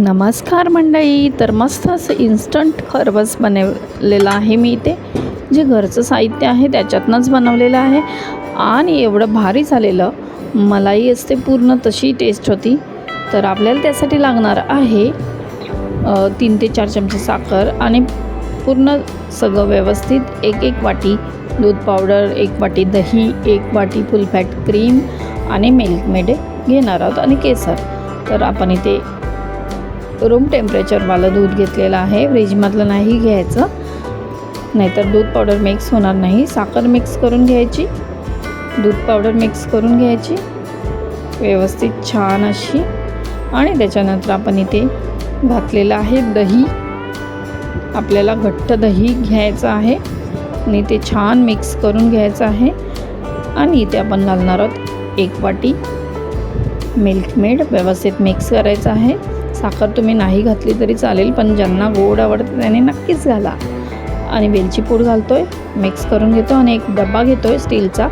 नमस्कार मंडळी तर मस्त असं इन्स्टंट खरबस बनवलेलं आहे मी इथे. जे घरचं साहित्य आहे त्याच्यातनंच बनवलेलं आहे. आणि एवढं भारी झालेलं मलाई असते पूर्ण तशी टेस्ट होती. तर आपल्याला त्यासाठी लागणार आहे तीन ते चार चमचे साखर आणि पूर्ण सगळं व्यवस्थित एक एक वाटी दूध पावडर एक वाटी दही एक वाटी फुल फॅट क्रीम आणि मिल्कमेडे घेणार आहोत आणि केसर. तर आपण इथे रूम टेम्परेचरवालं दूध घेतलेलं आहे. फ्रीजमधलं नाही घ्यायचं. नाहीतर दूध पावडर मिक्स होणार नाही. साखर मिक्स करून घ्यायची. दूध पावडर मिक्स करून घ्यायची. व्यवस्थित छान अशी. आणि त्याच्यानंतर आपण इथे घातलेलं आहे दही. आपल्याला घट्ट दही घ्यायचं आहे. आणि ते छान मिक्स करून घ्यायचं आहे. आणि इथे आपण घालणार आहोत एक वाटी मिल्कमेड व्यवस्थित मिक्स करायचं आहे. साखर तुम्ही नाही घातली तरी चालेल पण ज्यांना गोड आवडतं त्याने नक्कीच घाला. आणि वेलची पूड घालतो आहे मिक्स करून घेतो आणि एक डबा घेतो आहे स्टीलचा.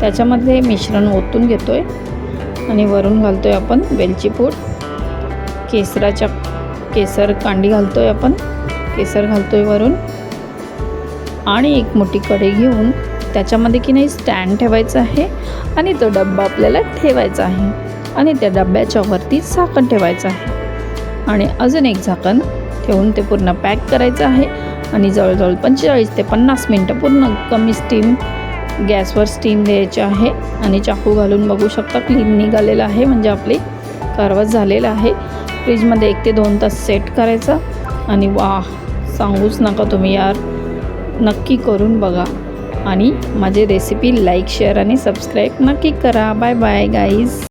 त्याच्यामध्ये मिश्रण ओतून घेतो आहे आणि वरून घालतो आहे आपण वेलची पूड. केसराच्या केसर कांडी घालतो आहे आपण केसर घालतो आहे वरून. आणि एक मोठी कढई घेऊन त्याच्यामध्ये की नाही स्टँड ठेवायचं आहे आणि तो डब्बा आपल्याला ठेवायचा आहे. आणि त्या डब्याच्या वरती झाकण ठेवायचं आहे. आणि अजून एक झाकण ठेवून ते पूर्ण पॅक करायचं आहे. आणि जवळजवळ पंचेचाळीस ते पन्नास मिनटं पूर्ण कमी स्टीम गॅसवर स्टीम द्यायची आहे. आणि चाकू घालून बघू शकता क्लीन निघालेलं आहे. म्हणजे आपली कारवाज झालेला आहे. फ्रीजमध्ये एक ते दोन तास सेट करायचा. आणि वा सांगूच नका तुम्ही यार. नक्की करून बघा. आणि माझी रेसिपी लाईक शेअर आणि सबस्क्राईब नक्की करा. Bye bye guys